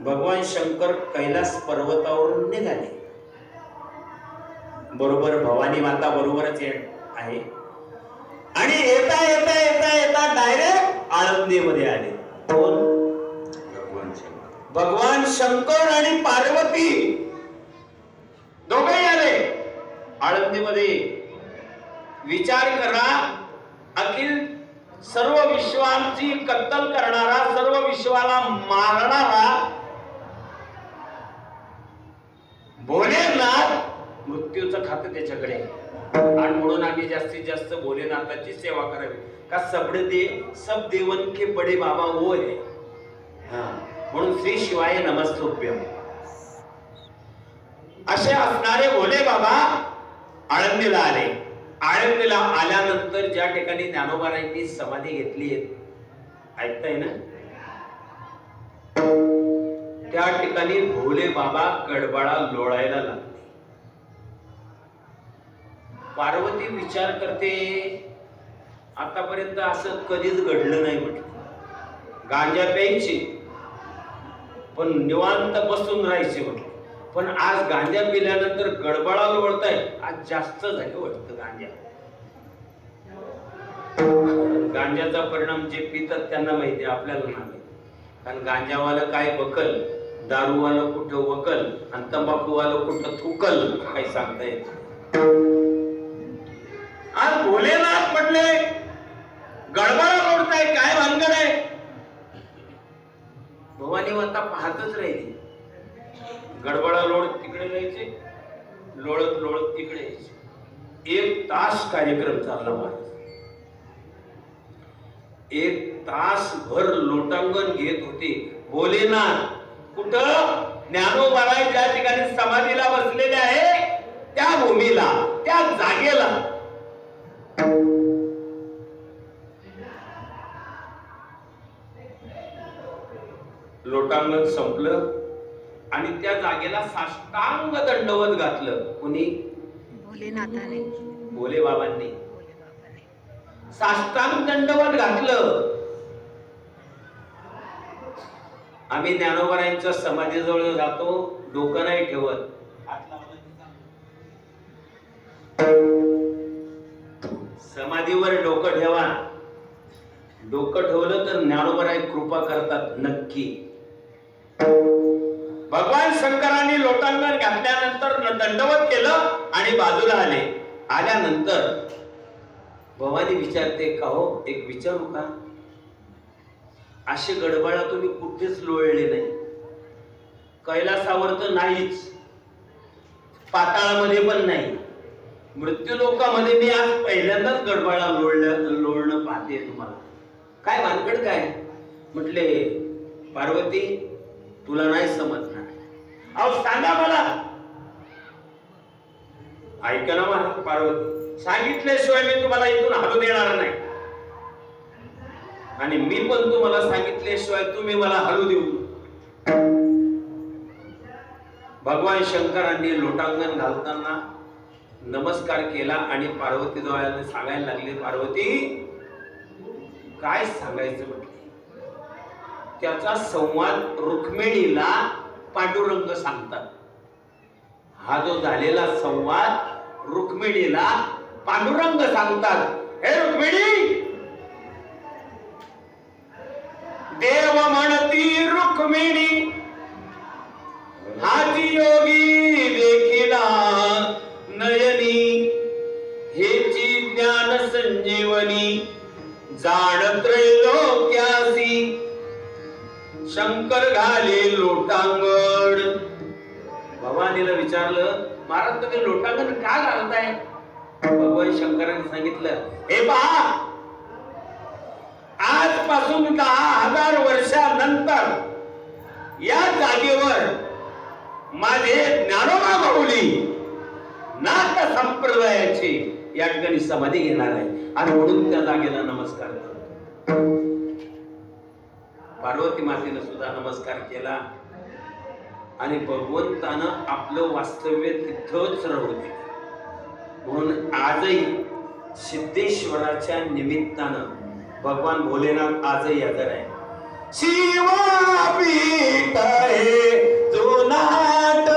भगवान शंकर कैलास पर्वतावरून निघाले. बरोबर भवानी माता बरोबरच आहे. आणि येता येता येता येता डायरेक्ट आळंदीमध्ये आले. कोण? भगवान शंकर. भगवान शंकर आणि पार्वती. दोघेही आले. आळंदीमध्ये. विचार करा. अखिल सर्व विश्वांची कत्तल करणारा सर्व विश्वाला मारणारा भोलेनाथ मृत्यूचं खातं त्याच्याकडे आणि म्हणून आम्ही जास्तीत जास्त भोलेनाथाची सेवा करावी. का सबडे दे सब देवन के बडे बाबा वो आहे हा. म्हणून श्री शिवाय नमस्तुभ्यम. असे असणारे भोले बाबा आळंदीला आले. आळंदीला आल्यानंतर ज्या ठिकाणी ज्ञानोबारांनी समाधी घेतली आहे ऐकताय ना? त्या ठिकाणी भोले बाबा गडबडा लोळायला लागले. पार्वती विचार करते आतापर्यंत असं कधीच घडलं नाही म्हटलं. गांजा प्यायची पण निवांत बसून राहायचे म्हटलं. पण आज गांजा पिल्यानंतर गडबडा लोळताय आज जास्त झाले वाटतं गांजा. गांजाचा परिणाम जे पितात त्यांना माहिती आहे, आपल्याला नाही कारण गांजावालं काय बकल दारूवालं कुठं वकल आणि तंबाखूवालं कुठं थुकल काही सांगता येत आज भोलेनाथ म्हटले गडबडा लोडताय काय भानगड आहे? भवानी आता पाहतच राहिली. गडबडा लोळत तिकडे जायचे लोळत लोळत तिकडे यायचे. एक तास कार्यक्रम चालला माझा. एक तास भर लोटांगण घेत होते भोलेनाथ. कुठं? ज्ञानोबाराय ज्या ठिकाणी समाधीला बसलेले आहे त्या भूमीला त्या जागेला. लोटांगण संपलं आणि त्या जागेला साष्टांग दंडवत घातलं. कुणी? भोलेनाथाने. भोले बाबाने साष्टांग दंडवत घातलं. आम्ही ज्ञानोबरायांच्या समाधीजवळ जातो डोकं नाही ठेवत. समाधीवर डोकं ठेवा. डोकं ठेवलं तर ज्ञानोबराय कृपा करतात नक्की. भगवान शंकराने लोटांगण घातल्यानंतर दंडवत केलं आणि बाजूला आले. आल्यानंतर भवानी विचारते का हो? एक विचारू का? असे गडबडा तुम्ही कुठेच लोळले नाही. कैलासावर तर नाहीच. पाताळामध्ये पण नाही. मृत्यू लोकामध्ये मी आज पहिल्यांदाच गडबडा लोळल्या लोळणं पाहते तुम्हाला. काय भानगड काय? म्हटले पार्वती तुला नाही समजणार. अहो सांगा मला. ऐका ना मला पार्वती. सांगितल्याशिवाय मी तुम्हाला इथून हलू देणार नाही. आणि मी पण तुम्हाला सांगितल्याशिवाय तुम्ही मला हळू देऊ भगवान शंकरांनी लोटांगण घालताना नमस्कार केला आणि पार्वती जवळ सांगायला लागले पार्वती काय सांगायचं म्हटले? त्याचा संवाद रुक्मिणीला पांडुरंग सांगतात. हा जो झालेला संवाद रुक्मिणीला पांडुरंग सांगतात. हे रुक्मिणी रुक्मिणी हाती योगी देखिला नयनी. हेची ज्ञान संजीवनी. जाण त्रैलोक्यासी शंकर घाले लोटांगण. भवानीला विचारलं महाराज तुम्ही लोटांगण का घालताय? भगवान शंकराने सांगितलं हे पहा आजपासून दहा हजार वर्षानंतर या जागेवर माझे ज्ञानोबा माऊली नाथ संप्रदायाची या ठिकाणी समाधी घेणार आहे. आणि म्हणून त्या जागेला नमस्कार करतो. पार्वती मातेनं सुद्धा नमस्कार केला. आणि भगवंतानं आपलं वास्तव्य तिथंच राहू दिलं. म्हणून आजही सिद्धेश्वराच्या निमित्तानं भगवान भोलेनाथ आजही हजर आहे शिवा पीठ आहे जुनाट